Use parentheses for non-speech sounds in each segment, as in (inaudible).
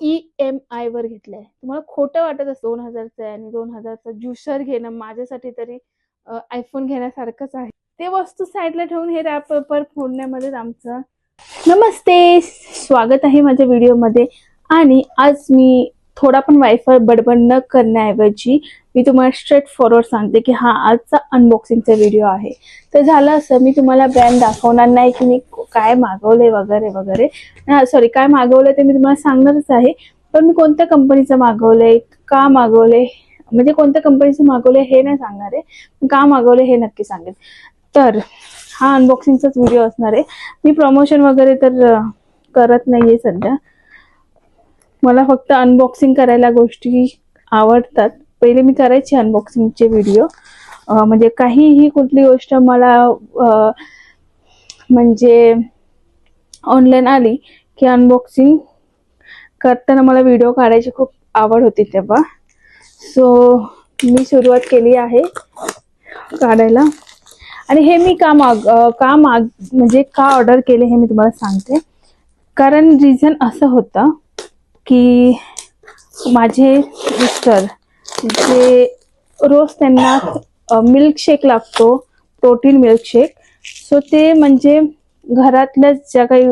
E M I वर घेतलंय. तुम्हाला खोटं वाटत असतं दोन हजारचं आहे आणि दोन हजारचा ज्युसर घेणं माझ्यासाठी तरी आयफोन घेण्यासारखंच आहे. ते वस्तू साईडला ठेवून हे रॅप पेपर फोडण्यामध्येच आमचं नमस्ते. स्वागत आहे माझ्या व्हिडिओमध्ये आणि आज मी थोडा पण वायफाय बडबड न करण्याऐवजी मी तुम्हाला स्ट्रेट फॉरवर्ड सांगते की हा आजचा अनबॉक्सिंगचा व्हिडिओ आहे. तर झालं असं मी तुम्हाला ब्रँड दाखवणार नाही की मी काय मागवलंय वगैरे वगैरे. सॉरी काय मागवलंय ते मी तुम्हाला सांगणारच आहे. पण मी कोणत्या कंपनीचं मागवलंय का मागवलंय म्हणजे कोणत्या कंपनीचं मागवलंय हे नाही सांगणार आहे. का मागवलंय हे नक्की सांगेल तर हा अनबॉक्सिंगचाच व्हिडिओ असणार आहे. मी प्रमोशन वगैरे तर करत नाहीये सध्या. मला फक्त अनबॉक्सिंग करायला गोष्टी आवडतात. पहिले मी करायची अनबॉक्सिंगचे व्हिडिओ म्हणजे काहीही कुठली गोष्ट मला म्हणजे ऑनलाईन आली की अनबॉक्सिंग करताना मला व्हिडिओ काढायची खूप आवड होती तेव्हा. सो मी सुरुवात केली आहे काढायला. आणि हे मी का माग का माग म्हणजे का ऑर्डर केले हे मी तुम्हाला सांगते. कारण रिझन असं होतं की माझे मिस्टर जे रोज त्यांना मिल्कशेक लागतो प्रोटीन मिल्कशेक सो ते म्हणजे घरातल्या ज्या काही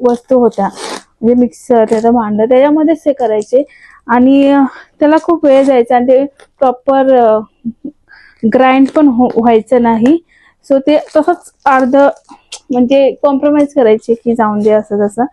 वस्तू होत्या म्हणजे मिक्सर त्याचं भांडं त्याच्यामध्येच ते करायचे. आणि त्याला खूप वेळ जायचा आणि ते प्रॉपर ग्राइंड पण हो व्हायचं नाही. सो ते तसंच अर्ध म्हणजे कॉम्प्रोमाइज करायचे की जाऊन दे असं तसं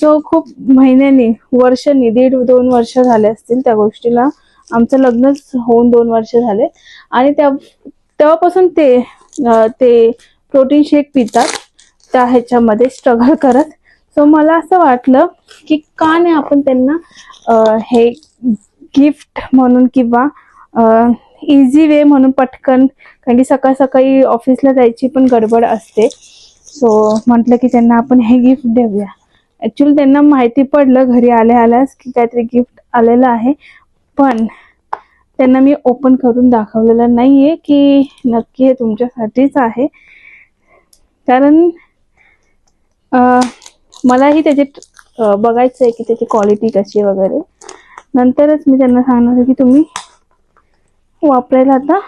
सो खूप महिन्यांनी वर्षांनी दीड दोन वर्ष झाले असतील त्या गोष्टीला. आमचं लग्नच होऊन दोन वर्ष झाले. आणि त्या तेव्हापासून ते ते प्रोटीन शेक पितात. त्या ह्याच्यामध्ये स्ट्रगल करत. सो मला असं वाटलं की का नाही आपण त्यांना हे गिफ्ट म्हणून किंवा इझी वे म्हणून पटकन कारण की सकाळ सकाळी ऑफिसला जायची पण गडबड असते. सो म्हटलं की त्यांना आपण हे गिफ्ट देऊया. ॲक्च्युली त्यांना माहिती पडलं घरी आल्या आल्यास की काहीतरी गिफ्ट आलेलं आहे. पण त्यांना मी ओपन करून दाखवलेलं नाहीये की नक्की हे तुमच्यासाठीच आहे. कारण मलाही त्याचे बघायचं आहे की त्याची क्वालिटी कशी वगैरे. नंतरच मी त्यांना सांगणार आहे की तुम्ही वापरायला आता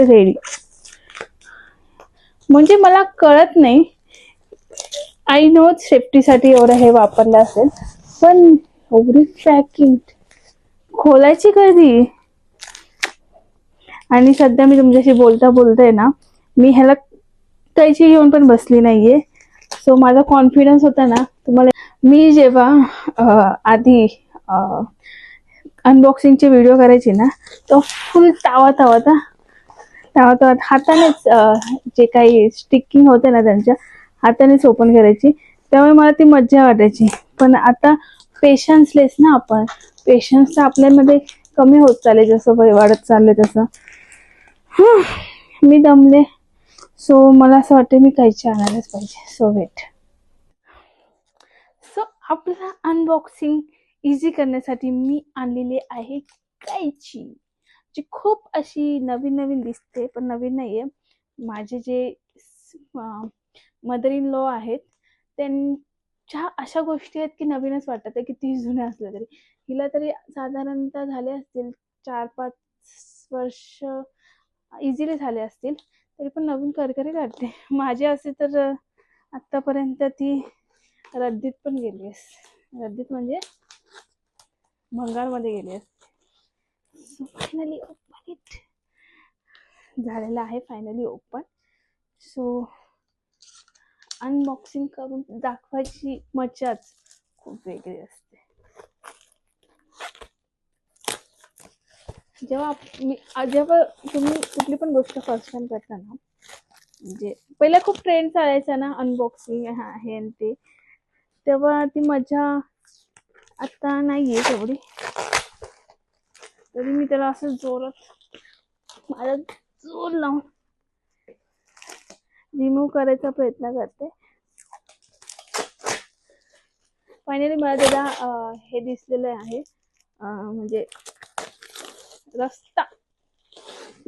रेडी म्हणजे मला कळत नाही आय नो सेफ्टीसाठी एवढं हे वापरलं असेल पण एवढी पॅकिंग खोलायची कधी आणि सध्या मी तुमच्याशी बोलता बोलताय ना मी ह्याला कैची घेऊन पण बसली नाहीये. सो माझा कॉन्फिडन्स होता ना तुम्हाला मी जेव्हा आधी अनबॉक्सिंगचे व्हिडिओ करायचे ना तो फुल तावा तावा तावा तावा हातानेच जे काही स्टिकिंग होते ना त्यांच्या हातानेच ओपन करायची. त्यामुळे मला ती मज्जा वाटायची. पण आता पेशन्सलेस ना आपण. पेशन्स आपल्यामध्ये कमी होत चालले जसं वय वाढत चाललंय तसं. मी दमले. सो मला असं वाटतं मी कैची आणायलाच पाहिजे. सो वेट सो आपला अनबॉक्सिंग इझी करण्यासाठी मी आणलेली आहे कैची जी खूप अशी नवीन नवीन दिसते पण नवीन नाही आहे माझे जे मदर इन लॉ आहेत त्यांच्या अशा गोष्टी आहेत की नवीनच वाटतात आहे किती जुन्या असल्या तरी. हिला तरी साधारणतः झाले असतील चार पाच वर्ष इझिली झाले असतील तरी पण नवीन करकरी काढते. (laughs) माझी असे तर आत्तापर्यंत ती रद्दीत पण गेली आहेस रद्दीत म्हणजे भंगारमध्ये गेली असते फायनली ओपन इट झालेलं आहे फायनली ओपन सो अनबॉक्सिंग करून दाखवायची मजाच खूप वेगळी असते. जेव्हा मी जेव्हा तुम्ही कुठली पण गोष्ट फर्स्ट टाइम करता ना म्हणजे पहिला खूप ट्रेंड चालायचा ना अनबॉक्सिंग हा हे आणि ते. तेव्हा ती मजा आता नाही आहे तेवढी. तरी मी त्याला असं जोरात माझा जोर लावून रिमूव्ह करायचा प्रयत्न करते. फायनली मला त्याला हे दिसलेलं आहे. म्हणजे रस्ता.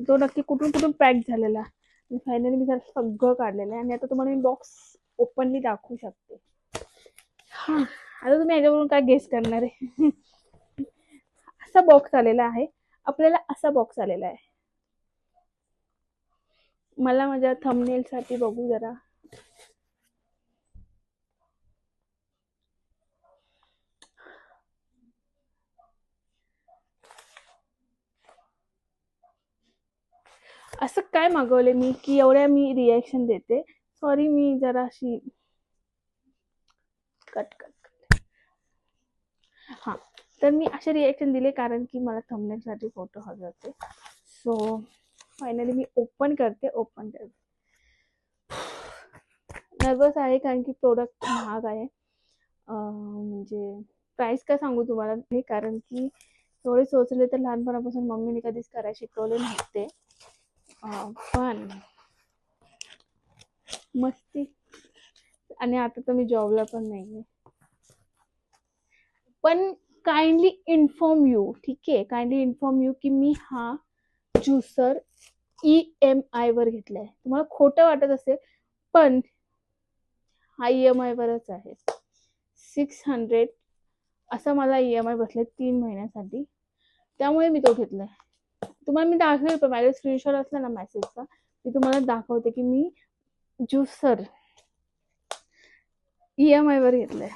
तो नक्की कुठून कुठून पॅक झालेला. फायनली मी त्याला सगळं काढलेलं आहे. आणि आता तुम्हाला मी बॉक्स ओपनली दाखवू शकते. हा आता तुम्ही याच्यावरून काय गेस करणार आहे? (laughs) असा बॉक्स आलेला आहे. आपल्याला असा बॉक्स आलेला आहे. मला माझ्या थंबनेल साठी बघू जरा. असं काय मागवले मी की एवढ्या मी रिॲक्शन देते. सॉरी मी जरा अशी कट कट कट हां तर मी असे रिॲक्शन दिले कारण की मला थंबनेलसाठी फोटो हवे होते. सो फायनली मी ओपन करते ओपन करते। नर्वस आहे कारण की प्रोडक्ट महाग आहे। अं, म्हणजे प्राईस काय सांगू तुम्हाला? हे कारण की थोडे सोचले तर लहानपणापासून मम्मीने कधीच करायला शिकवले नव्हते अं, पण मस्ती आणि आता तर मी जॉबला पण नाहीये। पण काइंडली इन्फॉर्म यू ठीक आहे? काइंडली इन्फॉर्म यू की मी हा ज्युसर ई एम आयवर घेतलाय. तुम्हाला खोटं वाटत असेल पण हा ई एम आयवरच आहे. सिक्स हंड्रेड असा मला ई एम आय बसलाय तीन महिन्यासाठी. त्यामुळे मी तो घेतलाय. तुम्हाला मी दाखवेल पण माझ्या स्क्रीनशॉट असला ना मेसेजचा मी तुम्हाला दाखवते की मी ज्युसर ई एम आयवर घेतलंय.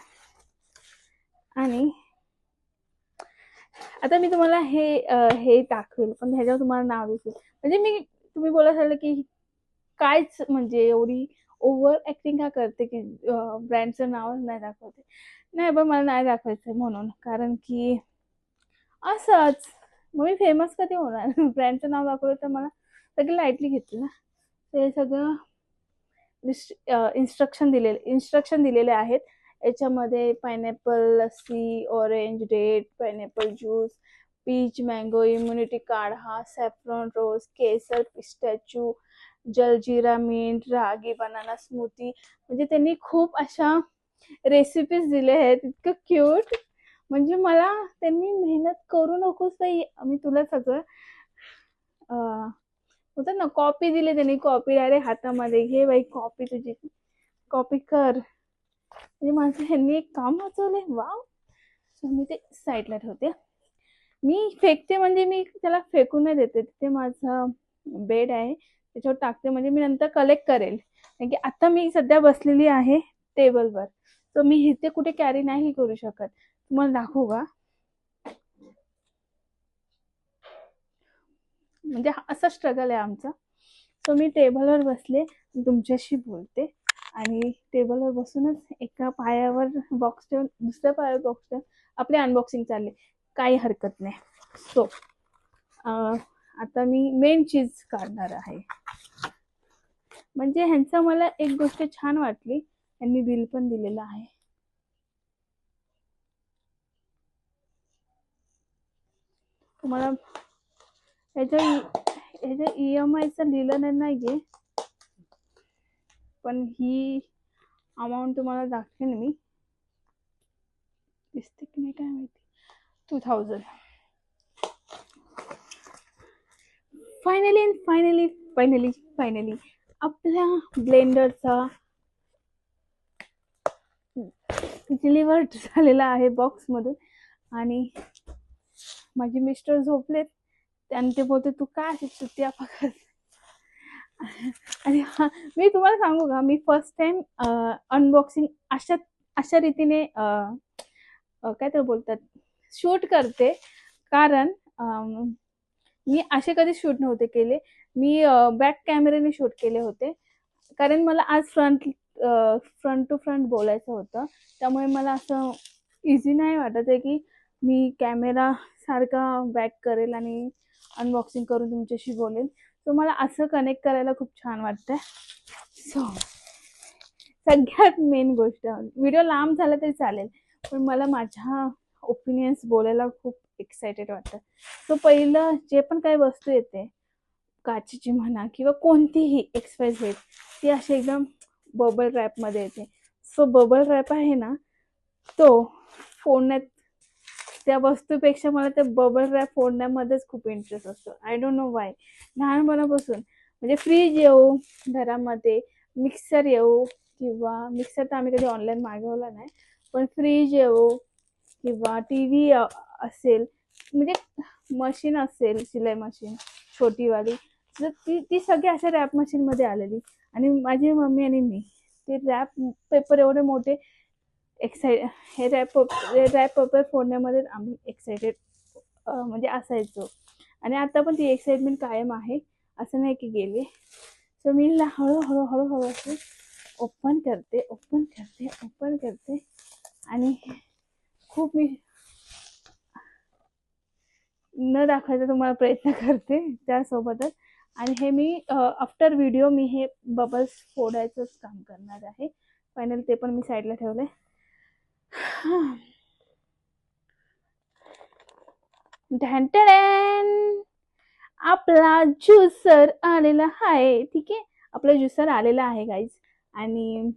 आणि आता मी तुम्हाला हे हे दाखवेल पण ह्याच्यावर तुम्हाला नाव दिसेल. म्हणजे मी तुम्ही बोला झालं की कायच म्हणजे एवढी ओव्हर ऍक्टिंग का करते की ब्रँडचं नावच नाही दाखवते. नाही पण मला नाही दाखवायचं म्हणून. कारण की असंच. मग मी फेमस कधी होणार? (laughs) ब्रँडचं नाव दाखवलं तर मला सगळी लाईटली घेतील ना? ते सगळं इन्स्ट्रक्शन दिलेले इन्स्ट्रक्शन दिलेले आहेत. याच्यामध्ये pineapple lassi orange date pineapple juice peach mango immunity काढा सॅफ्रॉन रोज केसर pistachio jaljeera mint ragi banana smoothie म्हणजे त्यांनी खूप अशा रेसिपीज दिल्या आहेत. इतकं क्यूट म्हणजे मला त्यांनी मेहनत करू नकोस ताई मी तुला सगळं होतं ना कॉपी दिली त्यांनी. कॉपी डायरेक्ट हातामध्ये. घे बाई कॉपी तुझी. कॉपी कर. म्हणजे माझं ह्यांनी एक काम वाचवलंय. वाव. मी ते साईडला ठेवते. मी फेकते म्हणजे मी त्याला फेकून नाही देते. तिथे माझा बेड आहे. त्याच्यावर टाकते म्हणजे मी नंतर कलेक्ट करेल. कारण की आता मी सध्या बसलेली आहे टेबलवर तर मी इथे कुठे कॅरी नाही करू शकत. तुम्हाला दाखवू का? म्हणजे हा असा स्ट्रगल आहे आमचा. सो मी टेबलवर बसले. तुमच्याशी बोलते. आणि टेबलवर बसूनच एका पायावर बॉक्स ठेवून दुसऱ्या पायावर बॉक्स ठेवून आपले अनबॉक्सिंग चालले. काही हरकत नाही. सो आता मी मेन चीज काढणार आहे. म्हणजे ह्यांचं मला एक गोष्ट छान वाटली यांनी बिल पण दिलेलं आहे. तुम्हाला ह्याच्या ह्याच्या ई एम आयचं लिहिलं नाही नाहीये. पण ही अमाऊंट तुम्हाला दाखवेन मी. दिसते की नाही काय माहिती. Two thousand finally and finally finally finally आपल्या ब्लेंडरचा डिलिव्हर्ड झालेला आहे बॉक्समधून आणि माझे मिस्टर झोपलेत. त्याने ते बोलते तू काय अशी सुट्टी (laughs) पकड आणि हा मी तुम्हाला सांगू का मी फर्स्ट टाइम अनबॉक्सिंग अशा अशा रीतीने काय तर बोलतात शूट करते. कारण मी असे कधी शूट नव्हते केले. मी बॅक कॅमेऱ्याने शूट केले होते. कारण मला आज फ्रंट फ्रंट टू फ्रंट बोलायचं होतं. त्यामुळे मला असं इझी नाही वाटत आहे की मी कॅमेरा सारखा बॅक करेल आणि अनबॉक्सिंग करून तुमच्याशी बोलेल सो मला असं कनेक्ट करायला खूप छान वाटतंय. सो सगळ्यात मेन गोष्ट व्हिडिओ लांब झाला तरी चालेल पण मला माझ्या ओपिनियन्स बोलायला खूप एक्सायटेड वाटतं. सो पहिलं जे पण काही वस्तू येते काचेची म्हणा किंवा कोणतीही एक्सप्रेस झेड ती अशी एकदम बबल रॅपमध्ये येते. सो बबल रॅप आहे ना तो फोडण्यात त्या वस्तूपेक्षा मला त्या बबल रॅप फोडण्यामध्येच खूप इंटरेस्ट असतो. आय डोंट नो वाय लहानपणापासून. म्हणजे फ्रीज येऊ घरामध्ये मिक्सर येऊ किंवा मिक्सर तर आम्ही कधी ऑनलाईन मागवला नाही पण फ्रीज येऊ किंवा टी व्ही असेल म्हणजे मशीन असेल सिलाई मशीन छोटीवाली तर ती ती सगळी अशा रॅप मशीनमध्ये आलेली. आणि माझी मम्मी आणि मी ते रॅप पेपर एवढे मोठे एक्साइट हे रॅप रॅप पेपर फोडण्यामध्ये आम्ही एक्साइटेड म्हणजे असायचो. आणि आता पण ती एक्साइटमेंट कायम आहे. असं नाही की गेली. सो मी ला हळूहळू हळूहळू असे ओपन करते ओपन करते ओपन करते. आणि खूप मी न दाखवायचा तुम्हाला प्रयत्न करते त्यासोबतच. आणि हे मी आफ्टर व्हिडिओ मी हे बबल्स फोडायचंच काम करणार आहे. फायनल ते पण मी साईडला ठेवलं आहे आपला ज्युसर आलेला आहे. ठीक आहे? आपला ज्युसर आलेला आहे गाईज आणि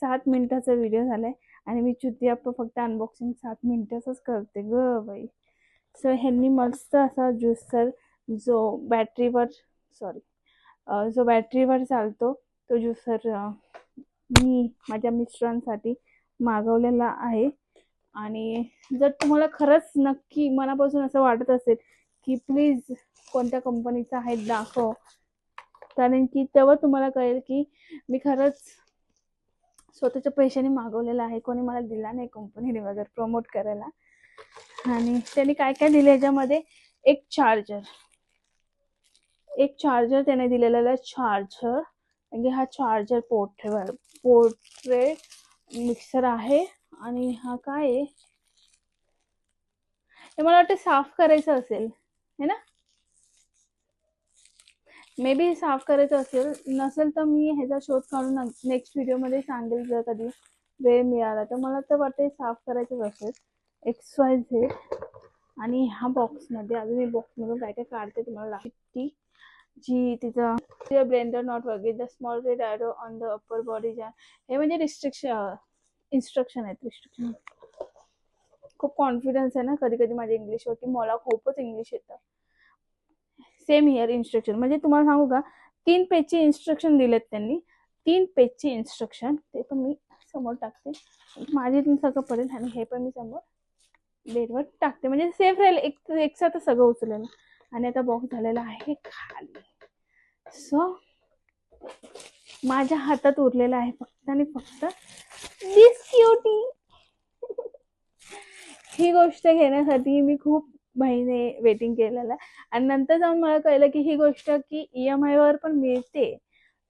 सात मिनिटाचा व्हिडिओ झालाय. आणि मी चुती आप फक्त अनबॉक्सिंग सात मिनिटाचंच करते ग बाई. सो ह्यांनी मस्त असा ज्युसर जो बॅटरीवर सॉरी जो बॅटरीवर चालतो तो ज्युसर मी माझ्या मिस्टरांसाठी मागवलेला आहे. आणि जर तुम्हाला खरंच नक्की मनापासून असं वाटत असेल की प्लीज कोणत्या कंपनीचा आहे दाखव. कारण की तेव्हा तुम्हाला कळेल की मी खरंच स्वतःच्या पैशाने मागवलेला आहे. कोणी मला दिला नाही कंपनीने वगैरे प्रमोट करायला. आणि त्यांनी काय काय दिले याच्यामध्ये? एक चार्जर एक चार्जर त्याने दिलेला आहे चार्जर म्हणजे हा चार्जर पोर्ट्रे पोर्ट्रेट मिक्सर आहे. आणि हा काय आहे? हे मला वाटतं साफ करायचं असेल है ना? मे बी साफ करायचं असेल नसेल तर मी ह्याचा शोध काढून नेक्स्ट व्हिडिओमध्ये सांगेल जर कधी वेळ मिळाला. तर मला तर वाटते साफ करायचंच असेल. एक्स वाय झेड आणि ह्या बॉक्समध्ये अजून मी बॉक्समधून काय काय काढते तुम्हाला लागेल ती जी तिचं ब्लेंडर नॉट वगैरे the small red arrow on the upper body jam हे म्हणजे रिस्ट्रिक्शन इन्स्ट्रक्शन आहेत रिस्ट्रिक्शन खूप कॉन्फिडन्स आहे ना कधी कधी माझ्या इंग्लिशवर की मला खूपच इंग्लिश येतं. सेम इयर इन्स्ट्रक्शन म्हणजे तुम्हाला सांगू का तीन पेजचे इन्स्ट्रक्शन दिलेत त्यांनी. तीन पेजचे इन्स्ट्रक्शन ते पण मी समोर टाकते. माझे तीन सगळं पडेल आणि हे पण मी समोर बेडवर टाकते. म्हणजे सेफ राहील. एक एकसाथ सगळं उचलेलं. आणि आता बॉक्स झालेला आहे खाली. सो माझ्या हातात उरलेला आहे फक्त आणि फक्त बिस्क्युटी ही गोष्ट घेण्यासाठी मी खूप महिने वेटिंग केलेलं. आहे आणि नंतर जाऊन मला कळलं की ही गोष्ट की ई एम आयवर पण मिळते.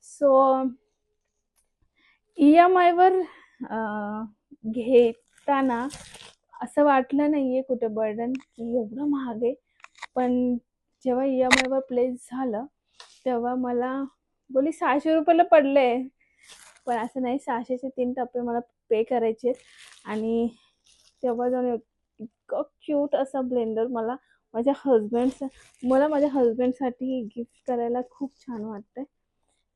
सो ई एम आयवर घेताना असं वाटलं नाही आहे कुठं बर्डन की एवढं महाग आहे. पण जेव्हा ई एम आयवर प्लेस झालं तेव्हा मला बोली सहाशे रुपयाला पडले पण असं नाही सहाशेचे तीन टप्पे मला पे करायचे आणि तेव्हा जाऊन इतकं क्यूट असा ब्लेंडर मला माझ्या हजबंड मला माझ्या हजबंडसाठी गिफ्ट करायला खूप छान वाटतंय.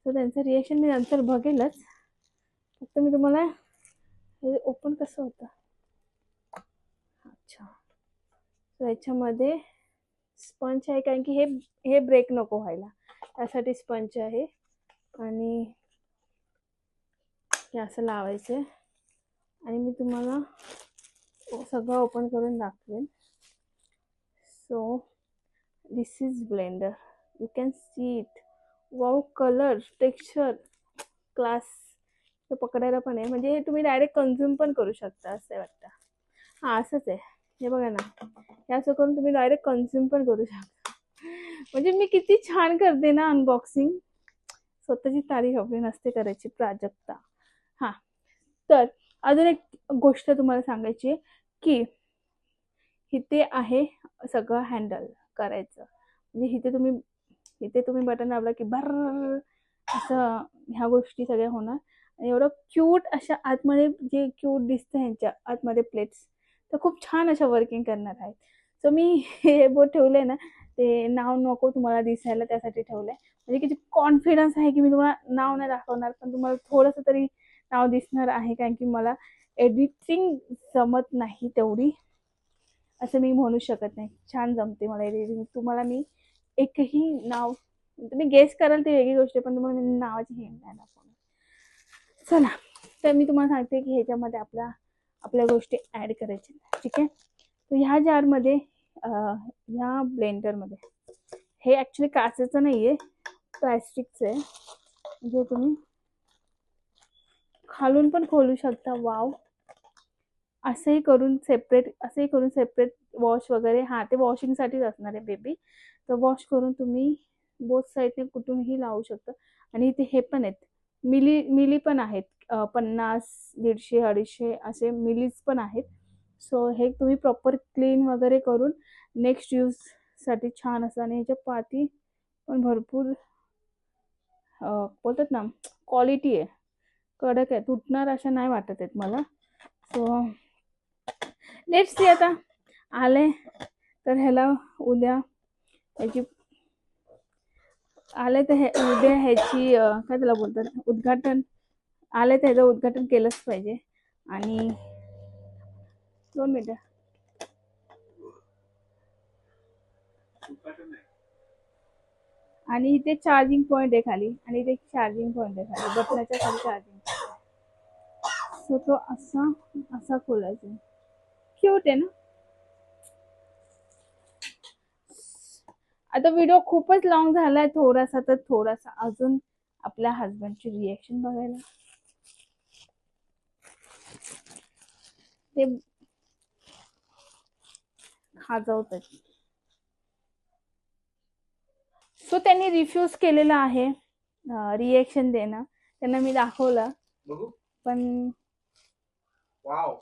तर त्यांचं रिॲक्शन मी नंतर बघेलच. फक्त मी तुम्हाला हे ओपन कसं होतं? अच्छा. तर याच्यामध्ये स्पंच आहे कारण की हे हे ब्रेक नको व्हायला. त्यासाठी स्पंच आहे. आणि हे असं लावायचं. आहे आणि मी तुम्हाला सगळं ओपन करून दाखवेन. So this is blender you can see it wow colour texture class हे पकडायला पण आहे. म्हणजे हे तुम्ही डायरेक्ट कन्झ्युम पण करू शकता असं वाटतं. हां असंच आहे. हे बघा ना. हे असं करून तुम्ही डायरेक्ट कन्झ्युम पण करू शकता. म्हणजे मी किती छान करते ना अनबॉक्सिंग स्वतःची तारीख आपली नसते करायची प्राजक्ता. हां. तर अजून एक गोष्ट तुम्हाला सांगायची की इथे आहे सगळं हँडल करायचं. म्हणजे इथे तुम्ही इथे तुम्ही बटन दाबला की भर असं ह्या गोष्टी सगळ्या होणार. आणि एवढं क्यूट अशा आतमध्ये जे क्यूट दिसतं ह्यांच्या आतमध्ये प्लेट्स तर खूप छान अशा वर्किंग करणार आहेत. सो मी हे बोट ठेवलं आहे ना ते नाव नको तुम्हाला दिसायला त्यासाठी ठेवलं आहे म्हणजे किती कॉन्फिडन्स आहे की मी तुम्हाला नाव नाही दाखवणार पण तुम्हाला थोडंसं तरी नाव दिसणार आहे कारण की मला एडिटिंग जमत नाही तेवढी. असं मी म्हणू शकत नाही. छान जमते मला एडिटिंग तुम्हाला मी एकही नाव तुम्ही गेस कराल ती वेगळी गोष्ट आहे पण तुम्हाला मी नावाची हे नाही दाखवणार. चला तर मी तुम्हाला सांगते की ह्याच्यामध्ये आपल्या आपल्या गोष्टी ॲड करायच्या ठीक आहे? तर ह्या जारमध्ये ह्या ब्लेंडरमध्ये हे ॲक्च्युली काचेचं नाही आहे प्लॅस्टिकचं आहे. जे तुम्ही खालून पण खोलू शकता. वाव असंही करून सेपरेट असंही करून सेपरेट वॉश वगैरे. हां ते वॉशिंगसाठीच असणार आहे बेबी तर वॉश करून तुम्ही बोथ साईडने कुठूनही लावू शकता. आणि इथे हे पण आहेत. मिली मिली पण आहेत. पन्नास दीडशे अडीचशे असे मिलीज पण आहेत. सो हे तुम्ही प्रॉपर क्लीन वगैरे करून नेक्स्ट यूजसाठी छान असं आणि ह्याच्या पाती पण भरपूर बोलतात ना क्वालिटी आहे. कडक आहे. तुटणार अशा नाही वाटत आहेत मला. सो लेट्स सी आता. आले तर ह्याला उद्या ह्याची आले तर हे उद्या ह्याची काय त्याला बोलतात? उद्घाटन आले तर ह्याचं उद्घाटन केलंच पाहिजे. आणि दोन मिनटं. आणि इथे चार्जिंग पॉईंट आहे खाली. आणि इथे चार्जिंग पॉईंट आहे खाली. बटनाच्या खाली चार्जिंग सो तो असा असा खोलायचा क्यूट आहे ना? आता व्हिडिओ खूपच लॉंग झालाय थोडासा तर थोडासा अजून आपल्या हसबंडची रिएक्शन बघायला. ते खाजवतात सो त्यांनी रिफ्यूज केलेलं आहे रिएक्शन देणं. त्यांना मी दाखवलं. पण वाव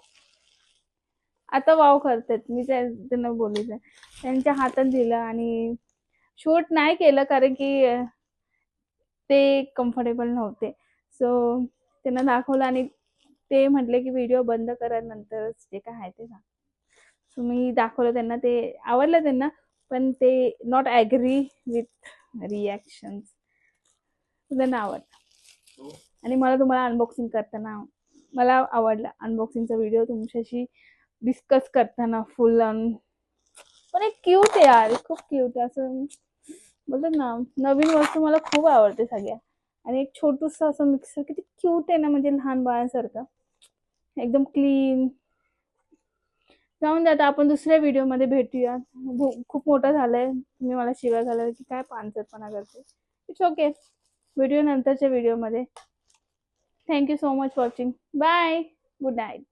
आता वाव करतात. मी त्या- त्यांना बोलले त्यांच्या हातात दिलं आणि शूट नाही केलं कारण की ते कम्फर्टेबल नव्हते. सो त्यांना दाखवलं आणि ते म्हटले की व्हिडिओ बंद करा नंतरच जे काय आहे ते सांग सो मी दाखवलं त्यांना ते आवडलं त्यांना पण ते नॉट ॲग्री विथ रिॲक्शन्स त्यांना आवडलं. आणि मला तुम्हाला अनबॉक्सिंग करताना मला आवडला अनबॉक्सिंगचा व्हिडिओ तुमच्याशी डिस्कस करताना फुल ऑन पण एक क्यूट आहे यार खूप क्यूट आहे. असं बोलतात ना नवीन वस्तू मला खूप आवडते सगळ्या. आणि एक छोटूसं असं मिक्सर किती क्यूट आहे ना म्हणजे लहान बाळांसारखं. एकदम क्लीन जाऊन द्या आता आपण दुसऱ्या व्हिडिओमध्ये भेटूया. खूप मोठा झालाय. तुम्ही मला शिवाय घालाय की काय पानसटपणा करते इट्स ओके व्हिडिओ नंतरच्या व्हिडिओमध्ये. Thank you so much watching bye good night